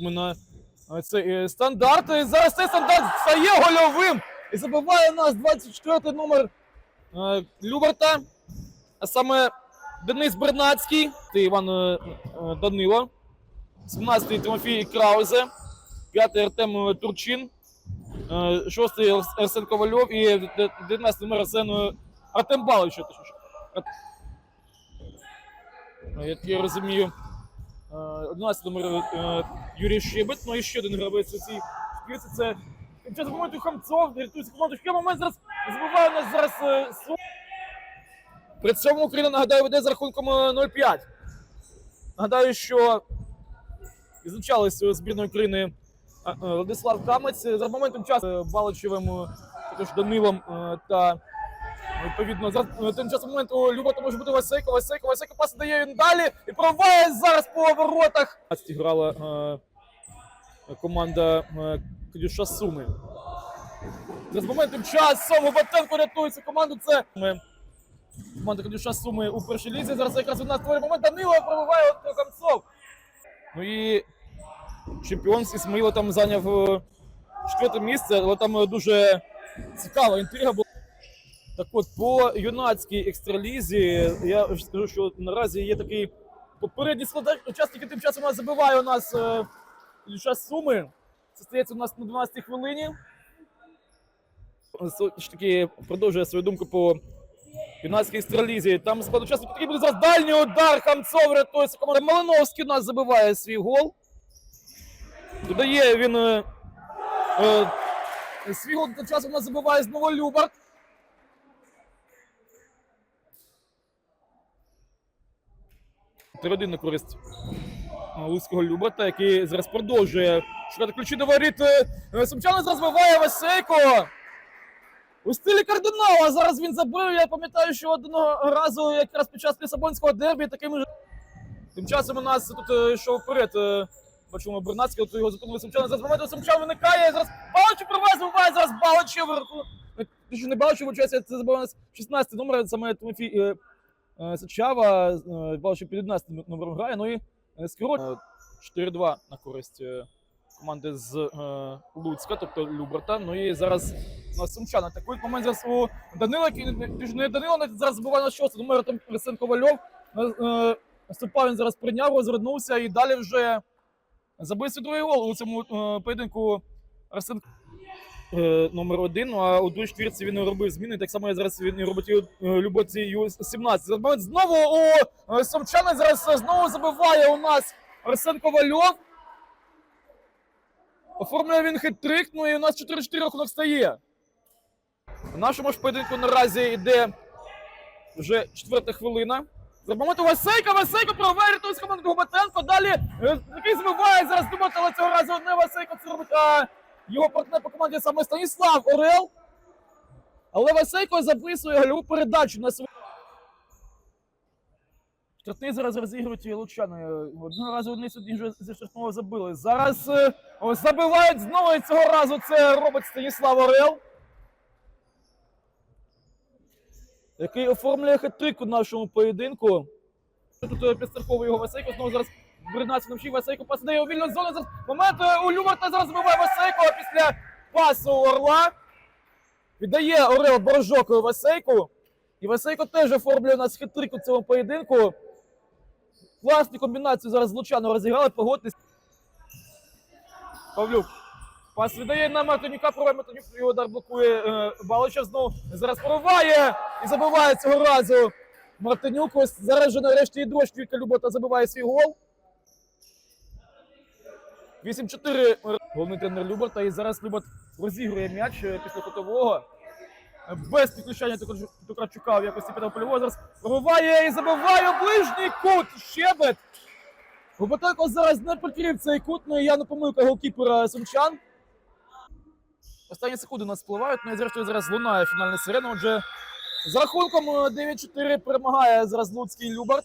Ми на е, цей е, стандарт. І зараз цей стандарт стає гольовим. І забиває нас 24 номер е, Люберта. А саме Денис Бернацький, та Іван е, е, Данило, 17-й Тимофій Краузе, 5-й Артем е, Турчин, 6-й Арсен Ковальов і 19-й номер Арсен е, Артем Балич. точніше. Е, Як я розумію, е, 11 номер е, Юрій Щебет, ну і ще один гравець у цій спілці. Це тим часом моменту Хамцов, рятується команду. Ще момент зараз забиває у нас зараз е, при цьому Україна, нагадаю, веде з рахунком е, 0-5. Нагадаю, що відзначалися збірної України е, Владислав Камець. За моментом часу е, Баличевим, е, також Данилом та відповідно за тим часом моменту Любота може бути Васейко. Васейко, Васейко пас дає він далі і проває зараз по воротах. Грала команда Кадюша Суми. З моментом часу Губатенко рятується команду. Це Команда Кадюша Суми у першій лізі. Зараз якраз у нас створює момент. Данило пробиває от Камцов. Ну і чемпіон з Ісмаїла там зайняв е, четверте місце, але там е, дуже цікава інтрига була. Так от, по юнацькій екстралізі, я скажу, що наразі є такий попередній склад. Учасники тим часом нас забиває у нас е, Кадюша Суми. Це стається у нас на 12-й хвилині. Ж таки продовжує свою думку по юнацькій стрелізі. Там склад учасників такий буде зараз дальній удар. Хамцов рятується команда. Малиновський у нас забиває свій гол. Додає він е, е, свій гол тим часом у нас забиває знову Любарт. Три-один на користь е, Луцького Люберта, який зараз продовжує шукати ключі до воріт. Е, Сумчани зараз вбиває Васейко. У стилі кардинала зараз він забив. Я пам'ятаю, що одного разу, якраз під час Лісабонського дербі, таким же. Тим часом у нас тут е, йшов вперед. Е, Бачимо Бернацький, от його зупинили Сумчани. Зараз моменту Сумчан виникає. Зараз Баличів привез, вбиває зараз Баличів. Ти що не Баличів, виходить, це забив нас 16 номер, саме Тимофій е, е, Сачава. Е, Баличів під 11 номером грає. Ну і е, Скорот е, 4-2 на користь е, команди з е, Луцька, тобто Люберта. Ну і зараз у нас сумчан атакують. Момент зараз у Данила, який не- ж не Данило, зараз забуває на щось. Думаю, там Арсен Ковальов. Е, Ступав він зараз прийняв, розвернувся і далі вже забив свій другий гол у цьому е, поєдинку Арсен е, номер один. Ну, а у другій четвірці він робив зміни. Так само зараз він робить е, Люботі Ю-17. Знову у Сумчани зараз знову забиває у нас Арсен Ковальов. Оформлює він хит-трик, ну і у нас 4-4 рахунок стає. В нашому ж поєдинку наразі йде вже четверта хвилина. За Васейка, Васейко проває рятується команду Губатенко. Далі е, який збиває зараз думати, але цього разу не Васейко це робить, а його партнер по команді саме Станіслав Орел. Але Васейко записує гольову передачу на свою. Штрафний зараз розігрують і лучани. Одного разу вони сьогодні вже зі штрафного забили. Зараз е, забивають знову і цього разу це робить Станіслав Орел. Який оформлює хет-трик у нашому поєдинку. Тут е, підстраховує його Васейко. Знову зараз Бернацький навчив Васейко пас у вільну зону. Зараз момент е, у Любарта зараз забиває Васейко після пасу Орла. Віддає Орел борожок Васейку. І Васейко теж оформлює у нас хитрик у цьому поєдинку. Класну комбінацію зараз з Лучану розіграли, погодьтесь. Павлюк. Пас віддає на Мартинюка, проває Мартинюк, його удар блокує е, Баличев знову. Зараз прориває і забиває цього разу Мартинюк. Ось зараз же нарешті і дощ Вілька Любота забиває свій гол. 8-4 головний тренер Любота. І зараз Любот розігрує м'яч е, після кутового. Е, Без підключення Тока- Токрачука в якості польового зараз пробиває і забиває ближній кут. Щебет. Губатенко зараз не прикрив цей кут, ну і явно помилка голкіпера Сумчан. Останні секунди нас спливають, ну і зрештою зараз лунає фінальна сирена. Отже, з рахунком е, 9-4 перемагає зараз Луцький Любарт.